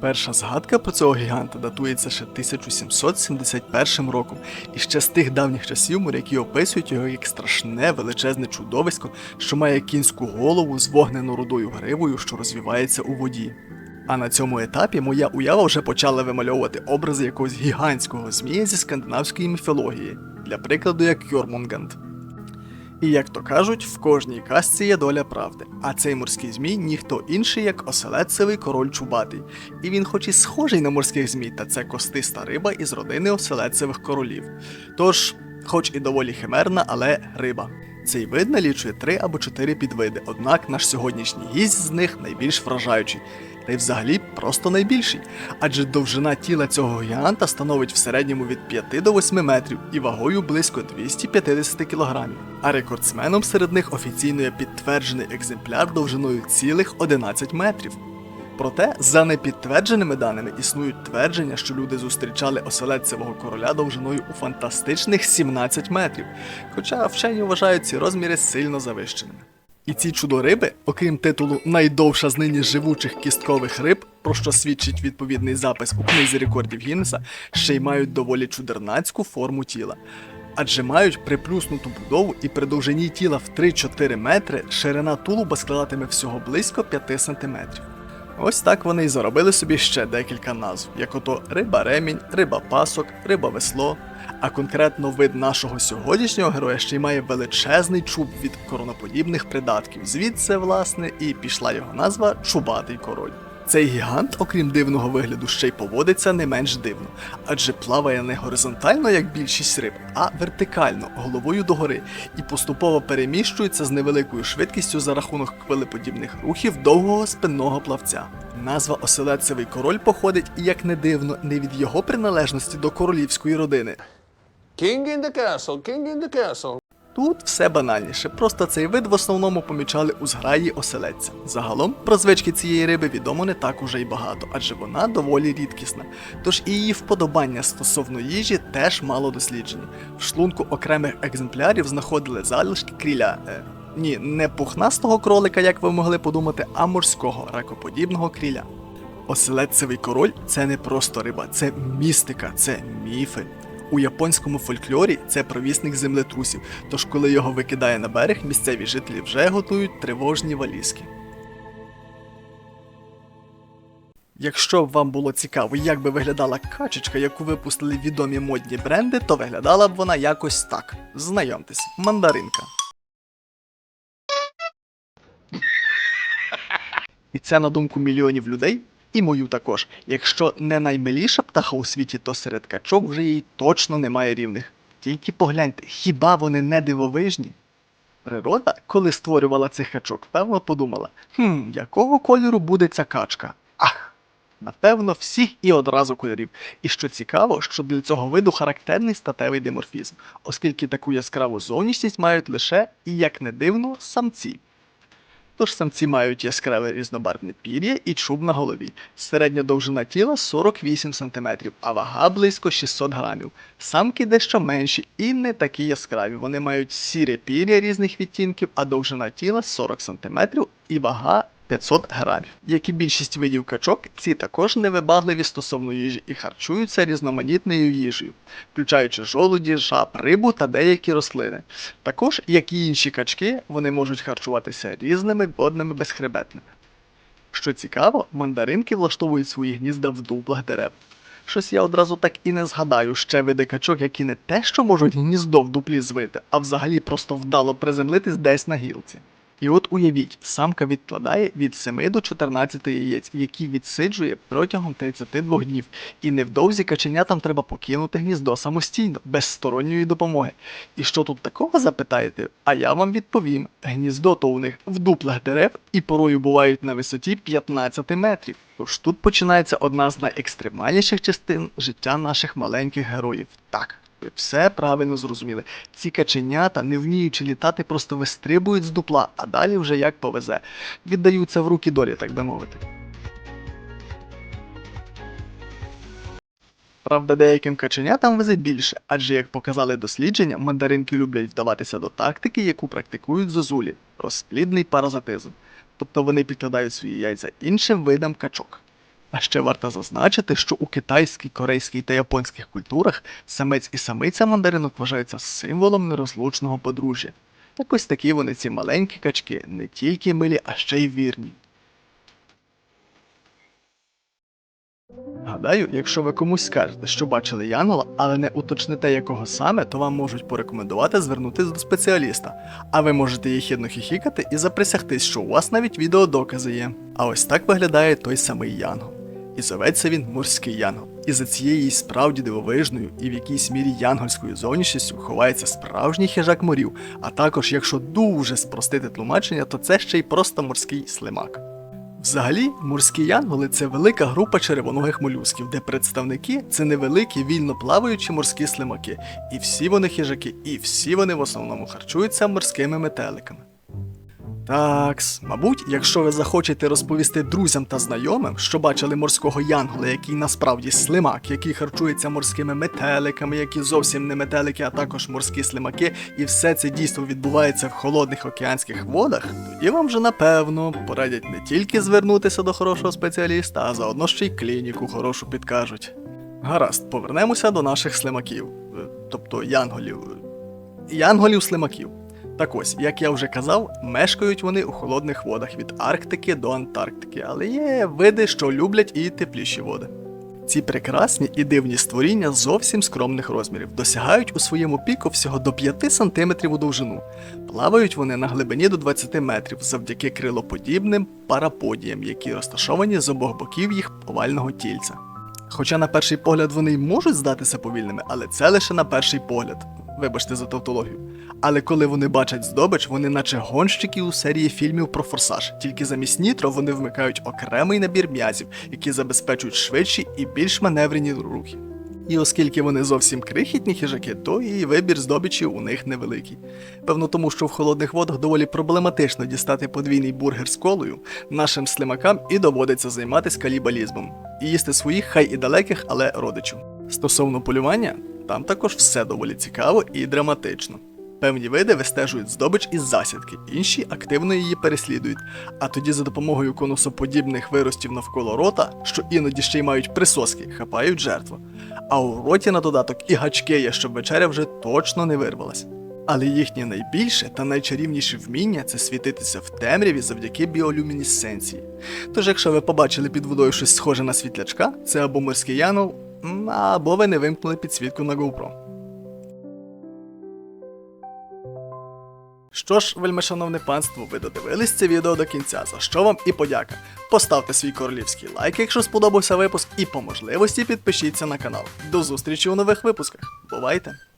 Перша згадка про цього гіганта датується ще 1771 роком, і ще з тих давніх часів моряки описують його як страшне величезне чудовисько, що має кінську голову з вогнено-рудою гривою, що розвивається у воді. А на цьому етапі моя уява вже почала вимальовувати образи якогось гігантського змія зі скандинавської міфології, для прикладу, як Йормунганд. І як то кажуть, в кожній казці є доля правди. А цей морський змій ніхто інший, як оселедцевий король Чубатий. І він, хоч і схожий на морських змій, та це костиста риба із родини оселедцевих королів. Тож, хоч і доволі химерна, але риба. Цей вид налічує три або чотири підвиди, однак наш сьогоднішній гість з них найбільш вражаючий, та й взагалі просто найбільший. Адже довжина тіла цього гіганта становить в середньому від 5 до 8 метрів і вагою близько 250 кілограмів. А рекордсменом серед них офіційно є підтверджений екземпляр довжиною цілих 11 метрів. Проте, за непідтвердженими даними, існують твердження, що люди зустрічали оселедцевого короля довжиною у фантастичних 17 метрів, хоча вчені вважають ці розміри сильно завищеними. І ці чудориби, окрім титулу найдовша з нині живучих кісткових риб, про що свідчить відповідний запис у книзі рекордів Гіннеса, ще й мають доволі чудернацьку форму тіла. Адже мають приплюснуту будову і при довжині тіла в 3-4 метри ширина тулуба складатиме всього близько 5 сантиметрів. Ось так вони й заробили собі ще декілька назв, як ото риба ремінь, риба пасок, риба весло. А конкретно вид нашого сьогоднішнього героя ще й має величезний чуб від короноподібних придатків. Звідси, власне, і пішла його назва Чубатий король. Цей гігант, окрім дивного вигляду, ще й поводиться не менш дивно, адже плаває не горизонтально, як більшість риб, а вертикально, головою догори, і поступово переміщується з невеликою швидкістю за рахунок хвилеподібних рухів довгого спинного плавця. Назва Оселедцевий король походить, як не дивно, не від його приналежності до королівської родини. King in the castle, king in the castle. Тут все банальніше, просто цей вид в основному помічали у зграї оселедця. Загалом про звички цієї риби відомо не так уже й багато, адже вона доволі рідкісна. Тож і її вподобання стосовно їжі теж мало досліджені. В шлунку окремих екземплярів знаходили залишки кріля. Е, ні, не пухнастого кролика, як ви могли подумати, а морського ракоподібного кріля. Оселедцевий король це не просто риба, це містика, це міфи. У японському фольклорі це провісник землетрусів, тож коли його викидає на берег, місцеві жителі вже готують тривожні валізки. Якщо б вам було цікаво, як би виглядала качечка, яку випустили відомі модні бренди, то виглядала б вона якось так. Знайомтесь, мандаринка. І це на думку мільйонів людей, і мою також. Якщо не наймиліша птаха у світі, то серед качок вже їй точно немає рівних. Тільки погляньте, хіба вони не дивовижні? Природа, коли створювала цих качок, певно подумала: хм, якого кольору буде ця качка? Ах! Напевно, всіх і одразу кольорів. І що цікаво, що для цього виду характерний статевий диморфізм, оскільки таку яскраву зовнішність мають лише, і як не дивно, самці. Тож самці мають яскраве різнобарвне пір'я і чуб на голові. Середня довжина тіла 48 см, а вага близько 600 грамів. Самки дещо менші і не такі яскраві. Вони мають сіре пір'я різних відтінків, а довжина тіла 40 см і вага 500 грамів. Як і більшість видів качок, ці також невибагливі стосовно їжі і харчуються різноманітною їжею, включаючи жолуді, жаб, рибу та деякі рослини. Також, як і інші качки, вони можуть харчуватися різними водними безхребетними. Що цікаво, мандаринки влаштовують свої гнізда в дуплах дерев. Щось я одразу так і не згадаю ще види качок, які не те, що можуть гніздо в дуплі звити, а взагалі просто вдало приземлитись десь на гілці. І от уявіть, самка відкладає від 7 до 14 яєць, які відсиджує протягом 32 днів. І невдовзі каченятам треба покинути гніздо самостійно, без сторонньої допомоги. І що тут такого запитаєте? А я вам відповім: гніздо то у них в дуплах дерев і порою бувають на висоті 15 метрів. Тож тут починається одна з найекстремальніших частин життя наших маленьких героїв. Так. Ви все правильно зрозуміли. Ці каченята, не вміючи літати, просто вистрибують з дупла, а далі вже як повезе. Віддаються в руки долі, так би мовити. Правда, деяким каченятам везе більше, адже, як показали дослідження, мандаринки люблять вдаватися до тактики, яку практикують зозулі розплідний паразитизм. Тобто вони підкладають свої яйця іншим видам качок. А ще варто зазначити, що у китайській, корейській та японських культурах самець і самиця мандаринок вважаються символом нерозлучного подружжя. Якось такі вони ці маленькі качки, не тільки милі, а ще й вірні. Гадаю, якщо ви комусь скажете, що бачили Янгола, але не уточните якого саме, то вам можуть порекомендувати звернутися до спеціаліста. А ви можете їхідно хіхікати і заприсягтись, що у вас навіть відеодокази є. А ось так виглядає той самий Янгол. І зоветься він морський янгол. І за цією справді дивовижною і в якійсь мірі янгольською зовнішністю ховається справжній хижак морів, а також, якщо дуже спростити тлумачення, то це ще й просто морський слимак. Взагалі, морські янголи це велика група червоногих молюсків, де представники це невеликі вільно плаваючі морські слимаки, і всі вони хижаки, і всі вони в основному харчуються морськими метеликами. Такс, мабуть, якщо ви захочете розповісти друзям та знайомим, що бачили морського янгола, який насправді слимак, який харчується морськими метеликами, які зовсім не метелики, а також морські слимаки, і все це дійство відбувається в холодних океанських водах, тоді вам вже напевно порадять не тільки звернутися до хорошого спеціаліста, а заодно ще й клініку хорошу підкажуть. Гаразд, повернемося до наших слимаків, е, тобто янголів. Янголів-слимаків. Так ось, як я вже казав, мешкають вони у холодних водах від Арктики до Антарктики, але є види, що люблять і тепліші води. Ці прекрасні і дивні створіння зовсім скромних розмірів, досягають у своєму піку всього до 5 см у довжину. Плавають вони на глибині до 20 метрів завдяки крилоподібним параподіям, які розташовані з обох боків їх овального тільця. Хоча на перший погляд вони й можуть здатися повільними, але це лише на перший погляд. Вибачте за тавтологію. Але коли вони бачать здобич, вони наче гонщики у серії фільмів про форсаж. Тільки замість нітро вони вмикають окремий набір м'язів, які забезпечують швидші і більш маневрені рухи. І оскільки вони зовсім крихітні хижаки, то і вибір здобичі у них невеликий. Певно, тому що в холодних водах доволі проблематично дістати подвійний бургер з колою, нашим слимакам і доводиться займатися калібалізмом і їсти своїх, хай і далеких, але родичів. Стосовно полювання, там також все доволі цікаво і драматично. Певні види вистежують здобич із засідки, інші активно її переслідують, а тоді за допомогою конусоподібних виростів навколо рота, що іноді ще й мають присоски, хапають жертву. А у роті на додаток і гачки є, щоб вечеря вже точно не вирвалась. Але їхнє найбільше та найчарівніше вміння це світитися в темряві завдяки біолюмінесценції. Тож, якщо ви побачили під водою щось схоже на світлячка, це або морський янул, м, або ви не вимкнули підсвітку на GoPro. Що ж, вельмишановне панство, ви додивились це відео до кінця, за що вам і подяка. Поставте свій королівський лайк, якщо сподобався випуск, і по можливості підпишіться на канал. До зустрічі у нових випусках. Бувайте!